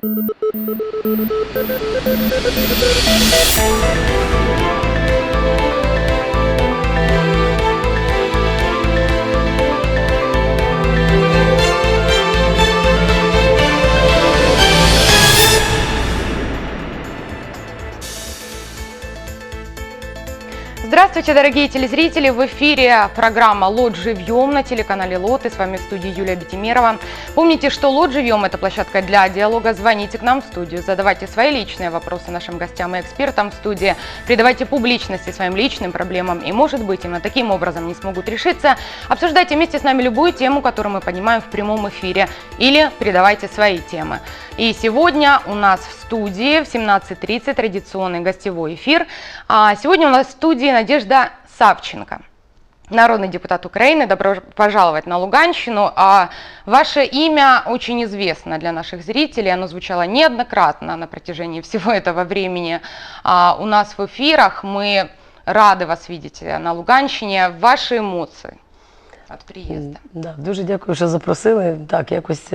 Thank you. Здравствуйте, дорогие телезрители! В эфире программа «Лот живьем» на телеканале «Лот» и с вами в студии Юлия Бетимерова. Помните, что «Лот живьем» – это площадка для диалога. Звоните к нам в студию, задавайте свои личные вопросы нашим гостям и экспертам в студии, придавайте публичности своим личным проблемам и, может быть, именно таким образом не смогут решиться. Обсуждайте вместе с нами любую тему, которую мы поднимаем в прямом эфире, или передавайте свои темы. И сегодня у нас в студии в 17.30 традиционный гостевой эфир. А сегодня у нас в студии Надежда Савченко. Народный депутат Украины, добро пожаловать на Луганщину. А ваше имя очень известно для наших зрителей, оно звучало неоднократно на протяжении всего этого времени а, у нас в эфирах. Мы рады вас видеть на Луганщине. Ваши эмоции от приезда. Да, дуже дякую, що запросили. Так, якось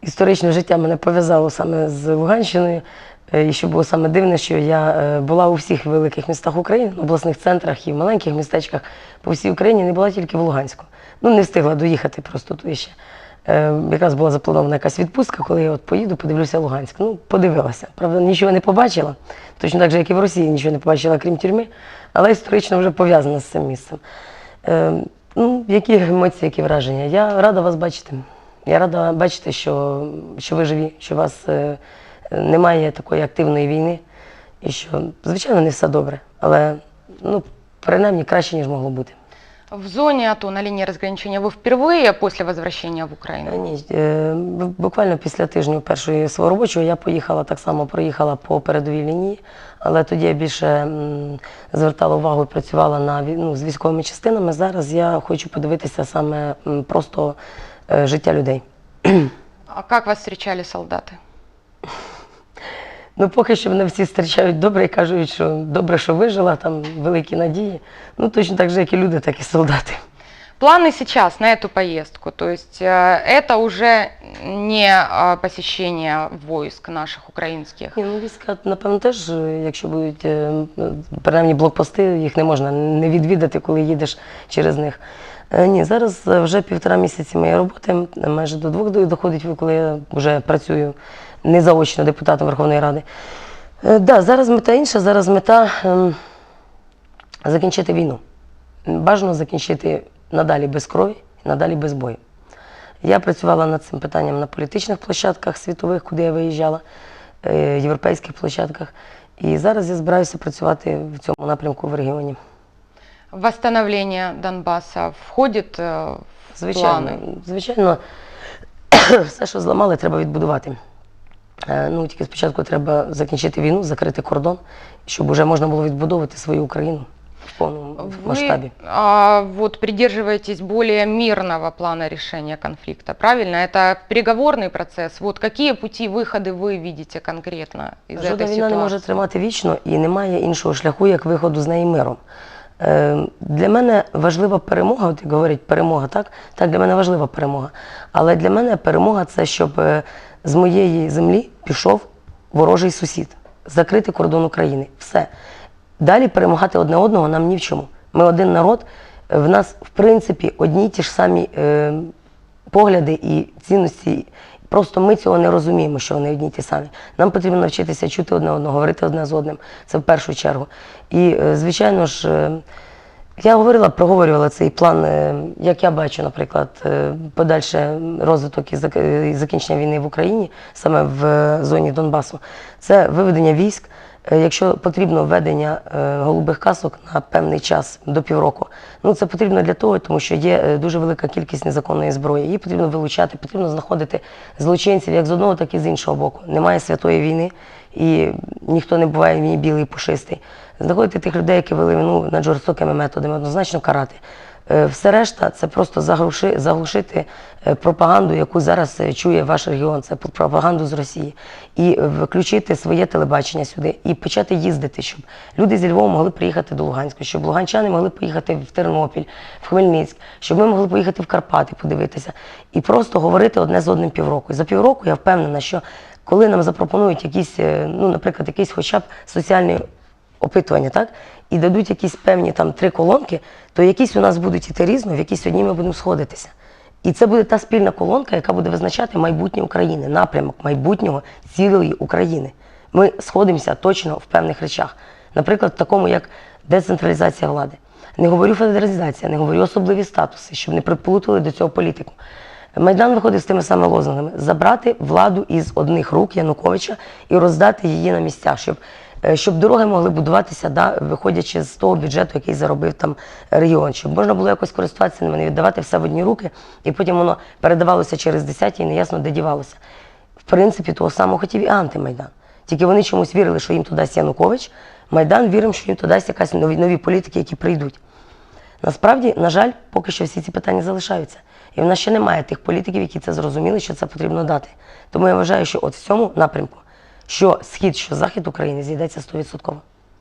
історичне життя мене пов'язало саме з Луганщиною. Е, І що було саме дивне, що я е, була у всіх великих містах України, обласних центрах і в маленьких містечках по всій Україні, не була тільки в Луганську. Ну, не встигла доїхати просто туди ще. Е, Якраз була запланована якась відпустка, коли я от поїду, подивлюся Луганськ. Ну, подивилася. Правда, нічого не побачила, точно так же, як і в Росії, нічого не побачила, крім тюрми, але історично вже пов'язана з цим місцем. Ну, які емоції, які враження? Я рада вас бачити. Я рада бачити, що, що ви живі, що вас немає такої активної війни, і що, звичайно, не все добре, але ну, принаймні краще, ніж могло бути. В зоне АТО на линии разграничения вы впервые после возвращения в Е, Украину? Ні, е, б- буквально після тижню першої свого робочого я поїхала так само, проїхала по передовій лінії, але тоді я більше м, звертала увагу і працювала на вій- ну, з військовими частинами. Зараз я хочу подивитися саме м, просто е, життя людей. А как вас встречали солдаты? Ну, поки що мене всі зустрічають добре і кажуть, що добре, що вижила, там великі надії. Ну, точно так же, як і люди, так і солдати. Планы сейчас на эту поездку, то есть э, это уже не э, посещение войск наших украинских. Ні, ну війська, напевно, теж, е, якщо будуть е, м, принаймні блокпости, їх не можна не відвідати, коли їдеш через них. Е, Ні, зараз е, вже півтора місяці моєї роботи, м, майже до двох до- доходить, коли я вже працюю не заочно депутатом Верховної Ради. Е, Да, зараз мета інша, зараз мета ем, закінчити війну. Бажано закінчити надалі без крові надалі без бою. Я працювала над цим питанням на політичних площадках світових, куди я виїжджала, е, європейських площадках. І зараз я збираюся працювати в цьому напрямку в регіоні. Восстановление Донбасса входит э, в Звичайно, планы? звичайно, все, що зламали, треба відбудувати. Е, Ну, тільки спочатку треба закінчити війну, закрити кордон, щоб вже можна було відбудовувати свою Україну в повному масштабі. Вы а, вот придерживаетесь более мирного плана решения конфликта, правильно? Это переговорный процесс. Вот какие пути выхода вы видите конкретно из Жодна этой війна не може ситуации? тримати вічно і немає іншого шляху, як виходу з неї миром. Е, Для мене важлива перемога, от як говорять, перемога, так? Так, для мене важлива перемога. Але для мене перемога це щоб е, з моєї землі пішов ворожий сусід, закрити кордон України. Все. Далі перемагати одне одного нам ні в чому. Ми один народ, в нас, в принципі, одні ті ж самі е, погляди і цінності. Просто ми цього не розуміємо, що вони одні ті самі. Нам потрібно навчитися чути одне одного, говорити одне з одним. Це в першу чергу. І, е, звичайно ж, е, я говорила, проговорювала цей план, е, як я бачу, наприклад, е, подальше розвиток і зак- і закінчення війни в Україні, саме в е, зоні Донбасу. Це виведення військ. Якщо потрібно введення голубих касок на певний час до півроку, ну це потрібно для того, тому що є дуже велика кількість незаконної зброї. Її потрібно вилучати, потрібно знаходити злочинців як з одного, так і з іншого боку. Немає святої війни, і ніхто не буває в ній білий пушистий. Знаходити тих людей, які вели війну над жорстокими методами, однозначно карати. Е, Все решта це просто заглушити е, пропаганду, яку зараз е, чує ваш регіон, це пропаганду з Росії, і включити своє телебачення сюди, і почати їздити, щоб люди зі Львова могли приїхати до Луганська, щоб луганчани могли поїхати в Тернопіль, в Хмельницьк, щоб ми могли поїхати в Карпати, подивитися, і просто говорити одне з одним півроку. І за півроку я впевнена, що коли нам запропонують якісь, ну, наприклад, якийсь хоча б соціальне опитування, так? І дадуть якісь певні там три колонки, то якісь у нас будуть іти різно, в якісь одні ми будемо сходитися. І це буде та спільна колонка, яка буде визначати майбутнє України, напрямок майбутнього цілої України. Ми сходимося точно в певних речах. Наприклад, в такому як децентралізація влади. Не говорю федералізація, не говорю особливі статуси, щоб не приплутали до цього політику. Майдан виходить з тими самими лозунгами забрати владу із одних рук Януковича і роздати її на місцях, щоб, щоб дороги могли будуватися, да, виходячи з того бюджету, який заробив там регіон, щоб можна було якось користуватися ними, не віддавати все в одні руки, і потім воно передавалося через десяті і неясно де дівалося. В принципі, того самого хотів і антимайдан. Тільки вони чомусь вірили, що їм то дасть Янукович. Майдан вірив, що їм то дасть якась нові, нові політики, які прийдуть. Насправді, на жаль, поки що всі ці питання залишаються. І в нас ще немає тих політиків, які це зрозуміли, що це потрібно дати. Тому я вважаю, що от в цьому напрямку, що схід, що захід України зійдеться 100%.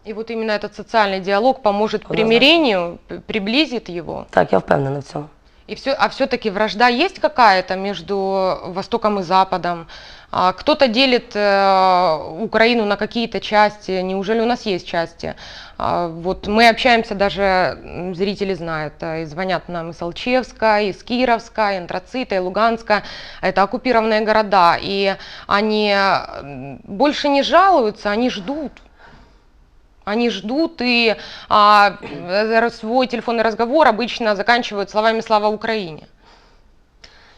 І от іменно этот соціальний діалог поможет примирению, п- приблизит. Так, я впевнена в цьому. И все, а все-таки вражда есть какая-то между Востоком и Западом? А, Кто-то делит э, Украину на какие-то части. Неужели у нас есть части? А, Вот мы общаемся, даже зрители знают, э, и звонят нам из Алчевска, из Кировска, и и Луганска. Это оккупированные города. И они больше не жалуются, они ждут. Они ждут, и а, э, свой телефонный разговор обычно заканчивают словами «Слава Украине».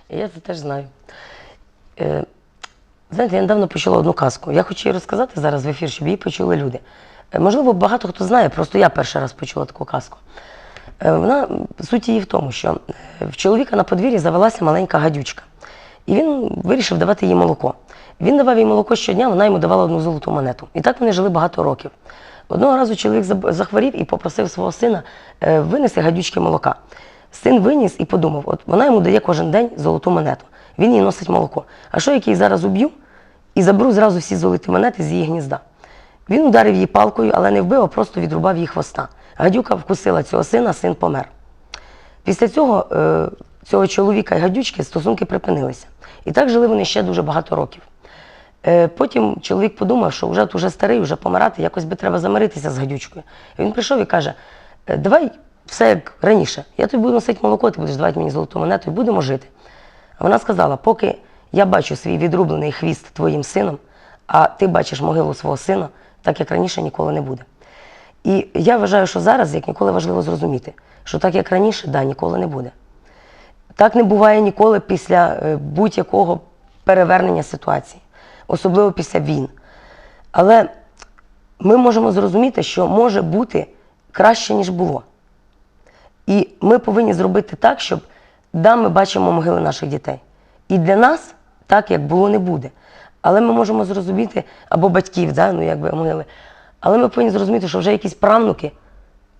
Я це теж знаю. Знаєте, я недавно почула одну казку. Я хочу її розказати зараз в ефір, щоб її почули люди. Е, можливо, багато хто знає, просто я перший раз почула таку казку. Е, вона, суть її в тому, що е, в чоловіка на подвір'ї завелася маленька гадючка. І він вирішив давати їй молоко. Він давав їй молоко щодня, вона йому давала одну золоту монету. І так вони жили багато років. Одного разу чоловік захворів і попросив свого сина винести гадючки молока. Син виніс і подумав, от вона йому дає кожен день золоту монету. Він їй носить молоко. А що як її зараз уб'ю і заберу зразу всі золоті монети з її гнізда? Він ударив її палкою, але не вбив, а просто відрубав її хвоста. Гадюка вкусила цього сина, син помер. Після цього е, цього чоловіка і гадючки стосунки припинилися. І так жили вони ще дуже багато років. Е, потім чоловік подумав, що вже, вже старий, вже помирати, якось би треба замиритися з гадючкою. Він прийшов і каже: «Е, давай все як раніше. Я тобі буду носити молоко, ти будеш давати мені золоту монету і будемо жити. А вона сказала: поки я бачу свій відрублений хвіст твоїм сином, а ти бачиш могилу свого сина, так як раніше ніколи не буде. І я вважаю, що зараз, як ніколи, важливо зрозуміти, що так як раніше, да, ніколи не буде. Так не буває ніколи після е, будь-якого перевернення ситуації, особливо після війн. Але ми можемо зрозуміти, що може бути краще, ніж було. І ми повинні зробити так, щоб да, ми бачимо могили наших дітей. І для нас так, як було, не буде. Але ми можемо зрозуміти, або батьків, да, ну якби могили. Але ми повинні зрозуміти, що вже якісь правнуки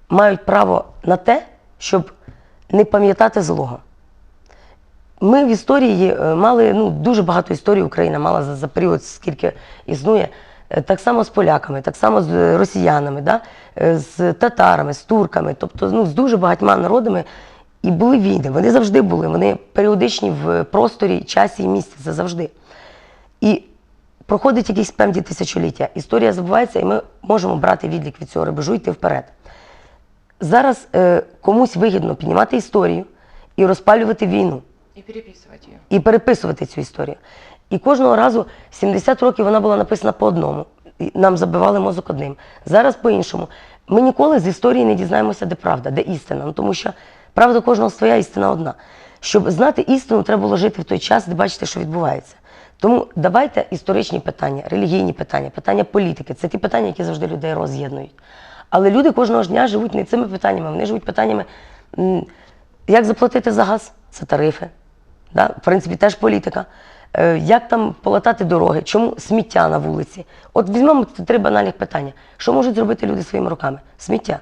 мають право на те, щоб не пам'ятати злого. Ми в історії е, мали ну, дуже багато історій Україна мала за, за період, скільки існує. Е, Так само з поляками, так само з е, росіянами, да? з татарами, з турками, тобто ну, з дуже багатьма народами. І були війни. Вони завжди були, вони періодичні в просторі, часі і місці, це завжди. І проходить якісь певні тисячоліття. Історія забувається, і ми можемо брати відлік від цього рубежу і йти вперед. Зараз е, комусь вигідно піднімати історію і розпалювати війну И переписывать ее. і переписувати цю історію. І кожного разу 70 років вона була написана по одному. І Нам забивали мозок одним. Зараз по-іншому. Ми ніколи з історії не дізнаємося, де правда, де істина. Ну, тому що правда кожного своя, істина одна. Щоб знати істину, треба було жити в той час, де бачите, що відбувається. Тому давайте історичні питання, релігійні питання, питання політики це ті питання, які завжди людей роз'єднують. Але люди кожного дня живуть не цими питаннями, вони живуть питаннями, як заплатити за газ, це тарифи. Да? В принципі, теж політика. Е, Як там полатати дороги, чому сміття на вулиці? От візьмемо три банальних питання. Що можуть зробити люди своїми руками? Сміття.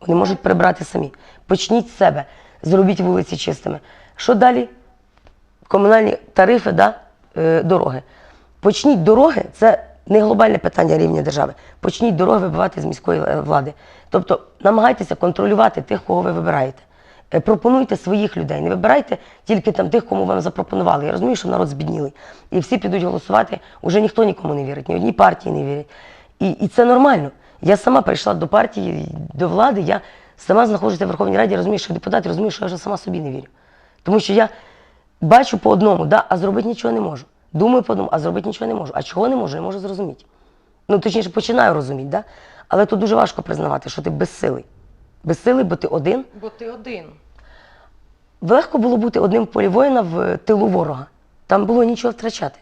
Вони можуть прибрати самі. Почніть з себе, зробіть вулиці чистими. Що далі? Комунальні тарифи, да? е, дороги. Почніть дороги, це не глобальне питання рівня держави. Почніть дороги вибивати з міської е, влади. Тобто намагайтеся контролювати тих, кого ви вибираєте. Е, Пропонуйте своїх людей, не вибирайте тільки там тих, кому вам запропонували. Я розумію, що народ збіднілий. І всі підуть голосувати, уже ніхто нікому не вірить, ні одній партії не вірять. І, і це нормально. Я сама прийшла до партії, до влади, я сама знаходжуся в Верховній Раді, розумію, що депутати розумію, що я вже сама собі не вірю. Тому що я бачу по одному, да, а зробити нічого не можу. Думаю по одному, а зробити нічого не можу. А чого не можу, не можу зрозуміти. Ну, точніше, починаю розуміти, да? але тут дуже важко признавати, що ти безсилий. Безсилий, бо ти один. Бо ти один. Легко було бути одним в полі воїна в тилу ворога. Там було нічого втрачати.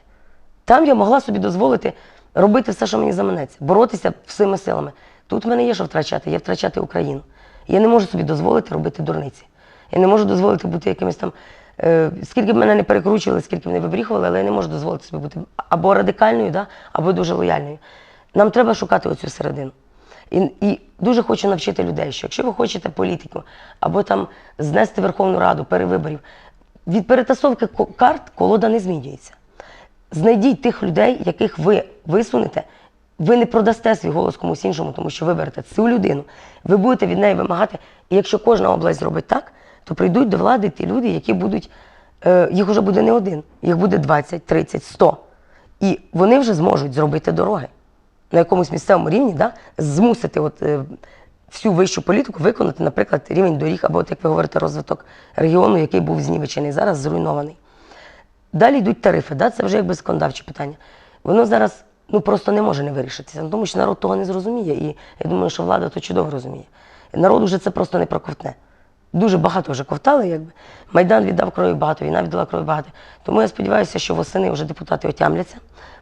Там я могла собі дозволити робити все, що мені заманеться, боротися всіми силами. Тут в мене є що втрачати, є втрачати Україну. Я не можу собі дозволити робити дурниці. Я не можу дозволити бути якимось там. Е, скільки б мене не перекручували, скільки б не вибріхували, але я не можу дозволити собі бути або радикальною, да, або дуже лояльною. Нам треба шукати оцю середину. І, і дуже хочу навчити людей, що якщо ви хочете політику або там знести Верховну Раду, перевиборів, від перетасовки карт колода не змінюється. Знайдіть тих людей, яких ви висунете. Ви не продасте свій голос комусь іншому, тому що виберете цю людину. Ви будете від неї вимагати. І якщо кожна область зробить так, то прийдуть до влади ті люди, які будуть, е, їх вже буде не один, їх буде 20, 30, 100. І вони вже зможуть зробити дороги на якомусь місцевому рівні, да, змусити от, е, всю вищу політику виконати, наприклад, рівень доріг, або, от, як ви говорите, розвиток регіону, який був знівечений, зараз зруйнований. Далі йдуть тарифи, да? це вже якби законодавче питання. Воно зараз ну, просто не може не вирішитися, тому що народ того не зрозуміє. І я думаю, що влада то чудово розуміє. Народ вже це просто не проковтне. Дуже багато вже ковтали, якби. Майдан віддав крові багато, війна віддала крові багато. Тому я сподіваюся, що восени вже депутати отямляться,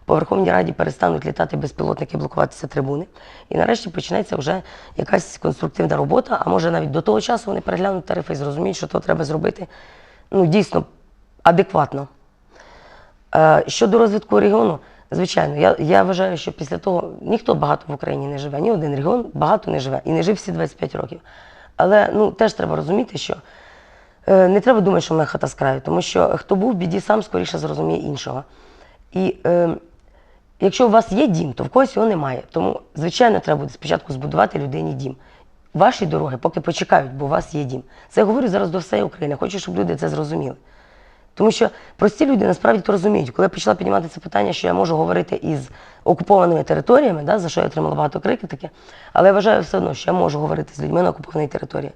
по Верховній Раді перестануть літати безпілотники, блокуватися трибуни. І нарешті почнеться вже якась конструктивна робота, а може навіть до того часу вони переглянуть тарифи і зрозуміють, що то треба зробити ну, дійсно адекватно. Е, Щодо розвитку регіону, звичайно, я, я вважаю, що після того ніхто багато в Україні не живе, ні один регіон багато не живе і не жив всі 25 років. Але ну, теж треба розуміти, що е, не треба думати, що ми хата з краю, тому що хто був в біді, сам скоріше зрозуміє іншого. І е, якщо у вас є дім, то в когось його немає. Тому, звичайно, треба буде спочатку збудувати людині дім. Ваші дороги поки почекають, бо у вас є дім. Це я говорю зараз до всієї України. Хочу, щоб люди це зрозуміли. Тому що прості люди насправді то розуміють. Коли я почала піднімати це питання, що я можу говорити із окупованими територіями, да, за що я отримала багато критики, але я вважаю все одно, що я можу говорити з людьми на окупованій території.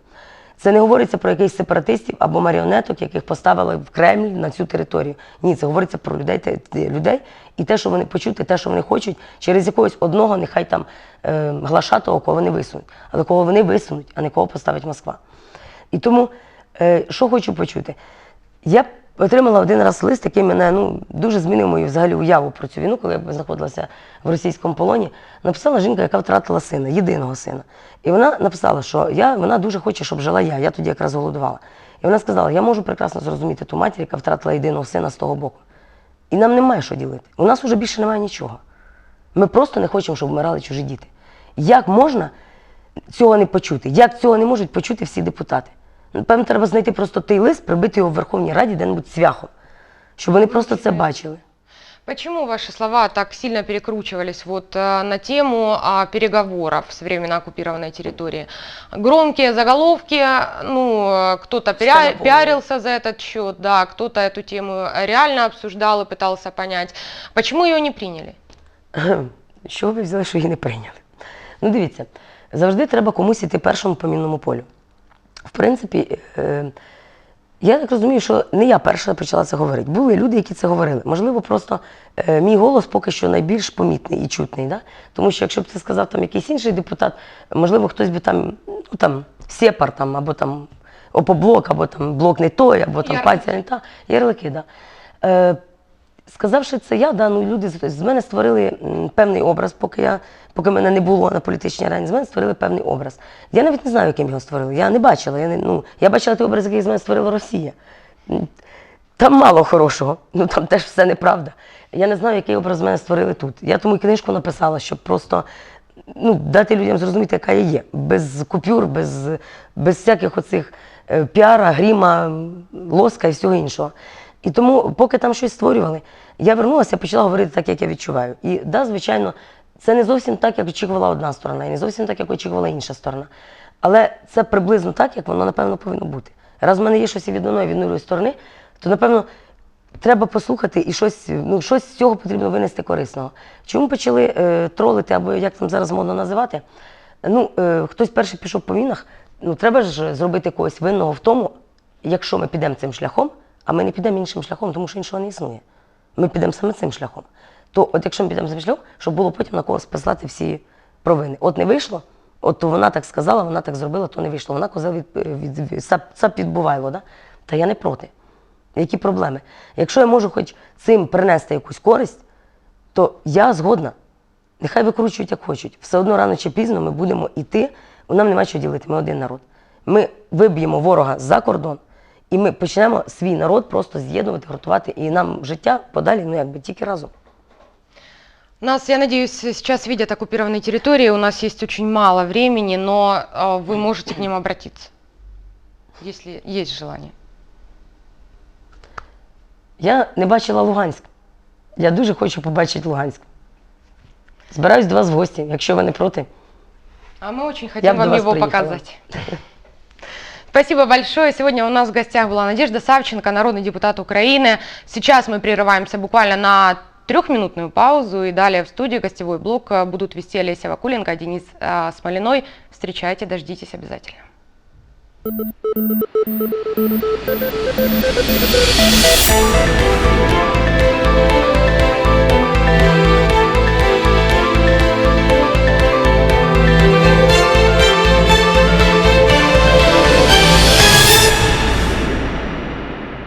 Це не говориться про якихось сепаратистів або маріонеток, яких поставили в Кремль на цю територію. Ні, це говориться про людей, людей і те, що вони почути, те, що вони хочуть, через якогось одного, нехай там е, глашатого, кого вони висунуть, але кого вони висунуть, а не кого поставить Москва. І тому, е, що хочу почути, я отримала один раз лист, який мене ну, дуже змінив мою взагалі уяву про цю війну, коли я знаходилася в російському полоні. Написала жінка, яка втратила сина, єдиного сина. І вона написала, що я, вона дуже хоче, щоб жила я. Я тоді якраз голодувала. І вона сказала, я можу прекрасно зрозуміти ту матір, яка втратила єдиного сина з того боку. І нам немає що ділити. У нас вже більше немає нічого. Ми просто не хочемо, щоб вмирали чужі діти. Як можна цього не почути? Як цього не можуть почути всі депутати? Напевно, треба знайти просто той лист, прибити його в Верховній Раді де-небудь цвяхом, щоб вони просто це бачили. Почему ваши слова так сильно перекручивались вот э, на тему а, переговоров с временно оккупированной территории? Громкие заголовки, ну, э, кто-то пиа- напомнили. пиарился за этот счет, да, кто-то эту тему реально обсуждал и пытался понять. Почему ее не приняли? З чого ви взяли, що її не прийняли? Ну, дивіться, завжди треба комусь іти першому по мінному полю. В принципі, е, я так розумію, що не я перша почала це говорити. Були люди, які це говорили. Можливо, просто е, мій голос поки що найбільш помітний і чутний. Да? Тому що якщо б це сказав там якийсь інший депутат, можливо, хтось би там, ну там, Сепар там, або там Опоблок, або там блок не той, або там Ярлики. паця не та, ярлики, да. Е, Сказавши це я, да, ну, люди з- мене створили певний образ, поки я, поки мене не було на політичній арені, з мене створили певний образ. Я навіть не знаю, яким його створили. Я не бачила. Я, не, ну, я бачила той образ, який з мене створила Росія. Там мало хорошого, ну там теж все неправда. Я не знаю, який образ з мене створили тут. Я тому книжку написала, щоб просто ну, дати людям зрозуміти, яка я є. Без купюр, без, без всяких оцих е, піара, гріма, лоска і всього іншого. І тому, поки там щось створювали, я вернулася, почала говорити так, як я відчуваю. І да, звичайно, це не зовсім так, як очікувала одна сторона, і не зовсім так, як очікувала інша сторона. Але це приблизно так, як воно, напевно, повинно бути. Раз в мене є щось і від одної, від нулевої сторони, то напевно треба послухати і щось, ну, щось з цього потрібно винести корисного. Чому почали е, тролити, або як там зараз модно називати? Ну, е, хтось перший пішов по війнах, ну треба ж зробити когось винного в тому, якщо ми підемо цим шляхом, а ми не підемо іншим шляхом, тому що іншого не існує. Ми підемо саме цим шляхом. То от якщо ми підемо цим шляхом, щоб було потім на когось послати всі провини. От не вийшло, от то вона так сказала, вона так зробила, то не вийшло. Вона козел від, від, від, цап відбувайло, да? Та я не проти. Які проблеми? Якщо я можу хоч цим принести якусь користь, то я згодна. Нехай викручують, як хочуть. Все одно рано чи пізно ми будемо йти, нам нема що ділити, ми один народ. Ми виб'ємо ворога за кордон, і ми почнемо свій народ просто з'єднувати, гуртувати, і нам життя подалі, ну якби тільки разом. Нас, я надеюсь, сейчас видят оккупированные территории, у нас есть очень мало времени, но э, вы можете к ним обратиться, если есть желание. Я не бачила Луганськ. Я дуже хочу побачити Луганськ. Збираюсь до вас в гості, якщо ви не проти. А мы очень Я хотим бы вам до вас его приехала. показать. Спасибо большое. Сегодня у нас в гостях была Надежда Савченко, народный депутат Украины. Сейчас мы прерываемся буквально на трехминутную паузу, и далее в студии гостевой блок будут вести Олеся Вакуленко, Денис э, Смолиной. Встречайте, дождитесь обязательно. Thank